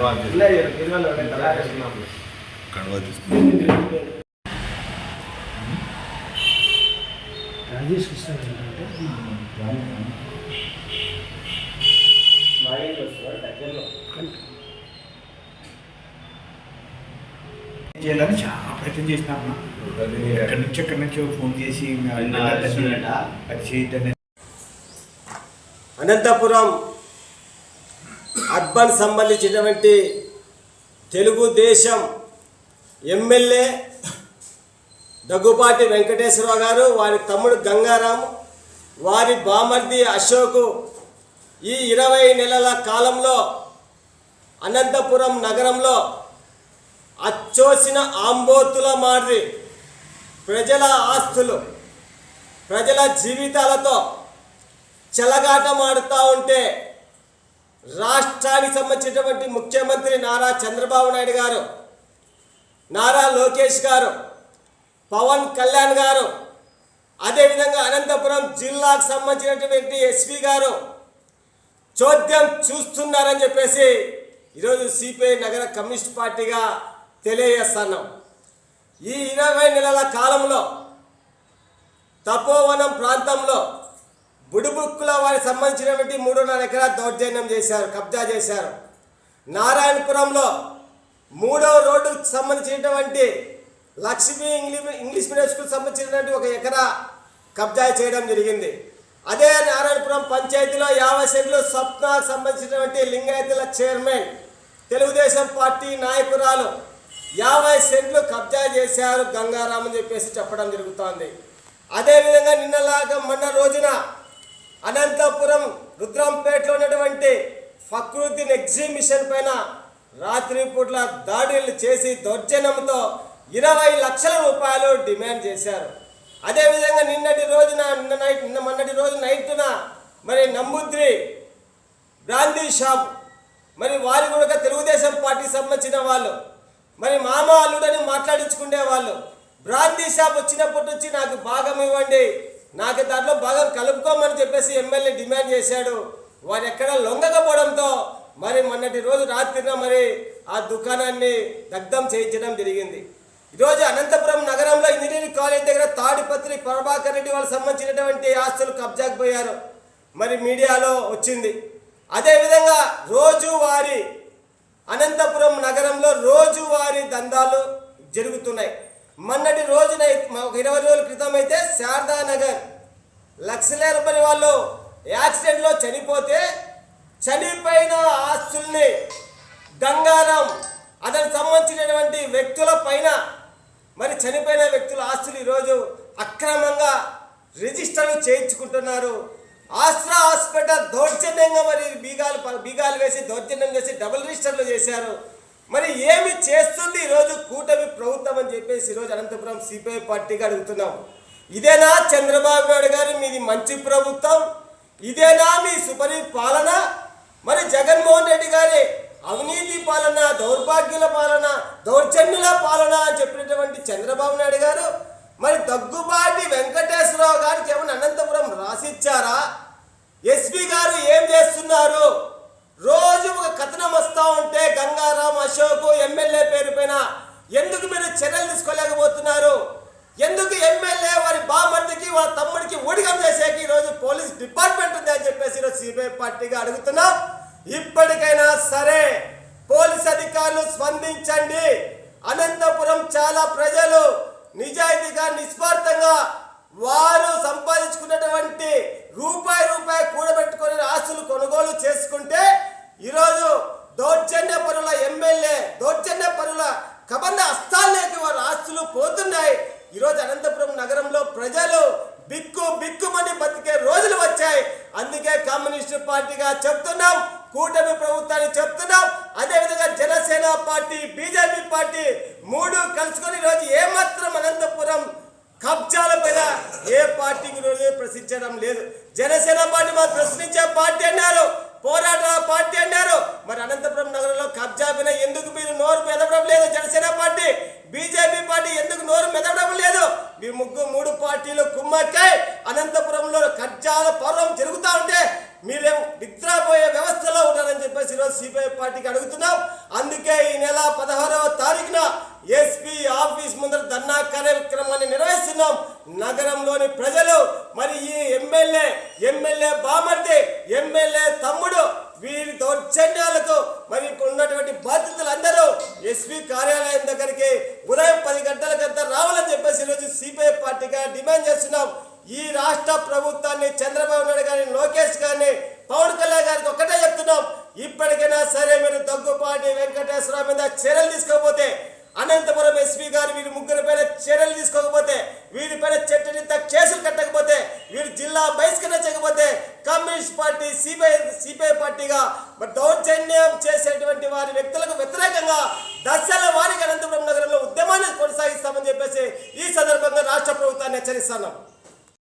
కడవా కడవా రాజేష్ కృష్ణ చేయాలని చాలా ప్రయత్నం చేసినాము ఎక్కడి నుంచి ఎక్కడి నుంచో ఫోన్ చేసి అది చేయొద్దని అనంతపురం అర్బన్ సంబంధించినటువంటి తెలుగుదేశం ఎమ్మెల్యే దగ్గుపాటి వెంకటేశ్వరరావు గారు వారి తమ్ముడు గంగారాం వారి బామర్ది అశోకు ఈ ఇరవై నెలల కాలంలో అనంతపురం నగరంలో అచ్చోసిన ఆంబోతుల మాదిరి ప్రజల ఆస్తులు ప్రజల జీవితాలతో చెలగాటమాడుతూ ఉంటే రాష్ట్రానికి సంబంధించినటువంటి ముఖ్యమంత్రి నారా చంద్రబాబు నాయుడు గారు నారా లోకేష్ గారు పవన్ కళ్యాణ్ గారు అదేవిధంగా అనంతపురం జిల్లాకు సంబంధించినటువంటి ఎస్పీ గారు చోద్యం చూస్తున్నారని చెప్పేసి ఈరోజు సిపిఐ నగర కమ్యూనిస్ట్ పార్టీగా తెలియజేస్తున్నాం. ఈ ఇరవై నెలల కాలంలో తపోవనం ప్రాంతంలో బుడుబుక్కుల వారికి సంబంధించినటువంటి మూడున్నర ఎకరా దౌర్జన్యం చేశారు కబ్జా చేశారు. నారాయణపురంలో మూడవ రోడ్డుకు సంబంధించినటువంటి Lakshmi English English medium school సంబంధించినటువంటి ఒక ఎకరా కబ్జా చేయడం జరిగింది. అదే నారాయణపురం పంచాయతీలో యాభై సెంట్లు స్వప్నకు సంబంధించినటువంటి లింగాయతీల చైర్మన్ తెలుగుదేశం పార్టీ నాయకురాలు యాభై సెంట్లు కబ్జా చేశారు గంగారామని చెప్పేసి చెప్పడం జరుగుతోంది. అదేవిధంగా నిన్నలాగా మొన్న రోజున అనంతపురం రుద్రంపేటలో ఉన్నటువంటి ఫక్రుద్దీన్ ఎగ్జిబిషన్ పైన రాత్రిపూట్ల దాడులు చేసి దౌర్జన్యంతో ఇరవై లక్షల రూపాయలు డిమాండ్ చేశారు. అదేవిధంగా నిన్నటి రోజున నిన్న నైట్ నిన్న మొన్నటి రోజు నైట్న మరి నమ్ముద్రి బ్రాందీ షాప్ మరి వారు కూడా తెలుగుదేశం పార్టీకి సంబంధించిన వాళ్ళు మరి మామ అల్లుడని మాట్లాడించుకునే వాళ్ళు బ్రాందీ షాప్ వచ్చినప్పటి నుంచి నాకు భాగం ఇవ్వండి నాకు దాంట్లో భాగం కలుపుకోమని చెప్పేసి ఎమ్మెల్యే డిమాండ్ చేశాడు. వారు ఎక్కడ లొంగకపోవడంతో మరి మొన్నటి రోజు రాత్రిన మరి ఆ దుకాణాన్ని దగ్ధం చేయించడం జరిగింది. ఈరోజు అనంతపురం నగరంలో ఇంజనీరింగ్ కాలేజ్ దగ్గర తాడిపత్రి ప్రభాకర్ రెడ్డి వాళ్ళకి సంబంధించినటువంటి ఆస్తులు కబ్జాకు పోయారు. మరి మీడియాలో వచ్చింది. అదేవిధంగా రోజువారీ అనంతపురం నగరంలో రోజువారీ దందాలు జరుగుతున్నాయి. మొన్నటి రోజున ఒక ఇరవై రోజుల క్రితం అయితే శారదానగర్ లక్షలేరపని వాళ్ళు యాక్సిడెంట్లో చనిపోతే చనిపోయిన ఆస్తుల్ని గంగారం అతనికి సంబంధించినటువంటి వ్యక్తుల పైన మరి చనిపోయిన వ్యక్తుల ఆస్తులు ఈరోజు అక్రమంగా రిజిస్టర్లు చేయించుకుంటున్నారు. ఆస్ట్రా హాస్పిటల్ దౌర్జన్యంగా మరి బీగాలు బీగాలు వేసి దౌర్జన్యం చేసి డబుల్ రిజిస్టర్లు చేశారు. మరి ఏమి చేస్తుంది ఈరోజు కూటమి ప్రభుత్వం అని చెప్పేసి ఈరోజు అనంతపురం సిపిఐ పార్టీగా అడుగుతున్నాం. ఇదేనా చంద్రబాబు నాయుడు గారు మీది మంచి ప్రభుత్వం? ఇదేనా మీ సుపరి పాలన మరి జగన్మోహన్ రెడ్డి గారి అవినీతి పాలన దౌర్భాగ్యుల పాలన దౌర్జన్యుల పాలన అని చెప్పినటువంటి చంద్రబాబు నాయుడు గారు మరి దగ్గుబాటి వెంకటేశ్వరరావు గారు ఏమైనా అనంతపురం రాసిచ్చారా ఎస్పీ గారు ఏం చేస్తున్నారు రోజు ఒక కథనం వస్తూ ఉంటే గంగారాం అశోక్ ఎమ్మెల్యే పేరు పైన ఎందుకు మీరు చర్యలు తీసుకోలేకపోతున్నారు ఎందుకు ఎమ్మెల్యే వారి బామర్దికి వాళ్ళ తమ్ముడికి ఊడిగం చేసేకి ఈరోజు పోలీస్ డిపార్ట్మెంట్ ఉంది అని చెప్పేసి ఈరోజు సిబిఐ పార్టీగా అడుగుతున్నాం ఇప్పటికైనా సరే పోలీస్ అధికారులు స్పందించండి. అనంతపురం చాలా ప్రజలు నిజాయితీగా నిస్వార్థంగా వారు సంపాదించుకున్నటువంటి రూపాయి రూపాయి కూడబెట్టుకొని ఆస్తులు కొనుగోలు చేసుకుంటే ఈరోజు దౌర్జన్య పరుల ఎమ్మెల్యే దౌర్జన్య పరుల కబంధ హస్తాల్లోకి వారి ఆస్తులు పోతున్నాయి. ఈరోజు అనంతపురం నగరంలో ప్రజలు బిక్కు బిక్కు అందుకే కమ్యూనిస్ట్ పార్టీగా చెప్తున్నాం కూటమి ప్రభుత్వాన్ని చెప్తున్నాం. అదేవిధంగా జనసేన పార్టీ బీజేపీ పార్టీ మూడు కలుసుకొని ఈరోజు ఏమాత్రం అనంతపురం కబ్జాల పైన ఏ పార్టీకి ప్రశ్నించడం లేదు. జనసేన పార్టీ మా ప్రశ్నించే పార్టీ నిద్రపోయే వ్యవస్థలో ఉన్నారని చెప్పేసి ఈరోజు సిపిఐ పార్టీకి అడుగుతున్నాం. అందుకే ఈ నెల పదహారవ తారీఖున ఎస్పీ ఆఫీస్ ముందర ధర్నా కార్యక్రమాన్ని నిర్వహిస్తున్నాం. నగరంలోని ప్రజలు మరి ఈ ఎమ్మెల్యే ఎమ్మెల్యే బామర్ది ఎమ్మెల్యే తమ్ముడు వీరి దౌర్జన్యాలతో మరి ఉన్నటువంటి బాధ్యతలు అందరూ ఎస్పీ కార్యాలయం దగ్గరికి ఉదయం పది గంటల కింద రావాలని చెప్పేసి ఈరోజు సిపిఐ పార్టీగా డిమాండ్ చేస్తున్నాం. ఈ రాష్ట్ర ప్రభుత్వాన్ని చంద్రబాబు నాయుడు గారిని లోకేష్ గారిని పవన్ కళ్యాణ్ గారికి ఒక్కటే చెప్తున్నాం ఇప్పటికైనా సరే మీరు దగ్గుపాటి వెంకటేశ్వర మీద చర్యలు తీసుకోకపోతే అనంతపురం ఎస్పీ గారు వీరి ముగ్గురి పైన చర్యలు తీసుకోకపోతే వీరిపైన చట్టరీత కేసులు కట్టకపోతే వీరు జిల్లా బహిష్కరించకపోతే కమ్యూనిస్ట్ పార్టీ సిపిఐ సిపిఐ పార్టీగా దౌర్జన్యం చేసేటువంటి వారి వ్యక్తులకు వ్యతిరేకంగా దశల వారికి అనంతపురం నగరంలో ఉద్యమాన్ని కొనసాగిస్తామని చెప్పేసి ఈ సందర్భంగా రాష్ట్ర ప్రభుత్వాన్ని హెచ్చరిస్తున్నాం.